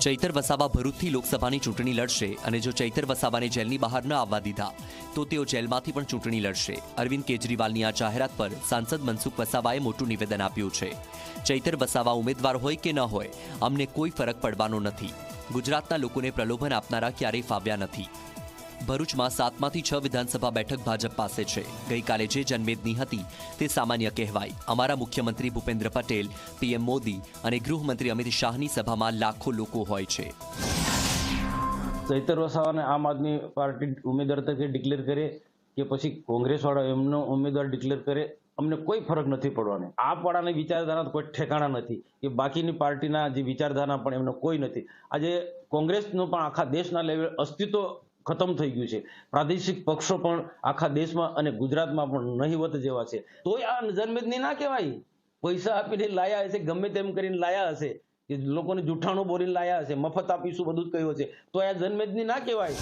ચૈતર વસાવા ભરૂચથી લોકસભાની ચૂંટણી લડશે અને જો ચૈતર વસાવાને જેલની બહાર ન આવવા દીધા, તો તેઓ જેલમાંથી પણ ચૂંટણી લડશે. અરવિંદ કેજરીવાલની આ જાહેરાત પર સાંસદ મનસુખ વસાવાએ મોટું નિવેદન આપ્યું છે. ચૈતર વસાવા ઉમેદવાર હોય કે ન હોય, અમને કોઈ ફરક પડવાનો નથી. ગુજરાતના લોકોને પ્રલોભન આપનારા ક્યારેય ફાવ્યા નથી. ભરૂચમાં સાતમાંથી છ વિધાનસભા બેઠક ભાજપ પાસે છે. ગઈકાલે જે જનમેદની હતી તે સામાન્ય કહેવાય. અમારા મુખ્યમંત્રી ભૂપેન્દ્ર પટેલ, પીએમ મોદી અને ગૃહમંત્રી અમિત શાહની સભામાં લાખો લોકો હોય છે. ચૈતર વસાવાને આમ આદમી પાર્ટી ઉમેદવાર તરીકે ડિક્લેર કરે કે પછી કોંગ્રેસવાળા એમનો ઉમેદવાર ડિક્લેર કરે, અમને કોઈ ફરક નથી પડવાનો. આ પાડાની વિચારધારા કોઈ ઠેકાણા નથી. કે બાકીની પાર્ટીના જે વિચારધારા પણ એમનો કોઈ નથી. આજે કોંગ્રેસનું પણ આખા દેશના લેવલ અસ્તિત્વ ખતમ થઈ ગયું છે. પ્રાદેશિક પક્ષો પણ આખા દેશમાં અને ગુજરાતમાં પણ નહીવત જેવા છે. તોય આ જનમેદની ના કહેવાય. પૈસા આપીને લાયા હશે, ગમે તેમ કરીને લાયા હશે. કે લોકોને જૂઠાણું બોલીને લાયા હશે. મફત આપીશું બધું જ કહ્યું છે તો આ જનમેદની ના કહેવાય.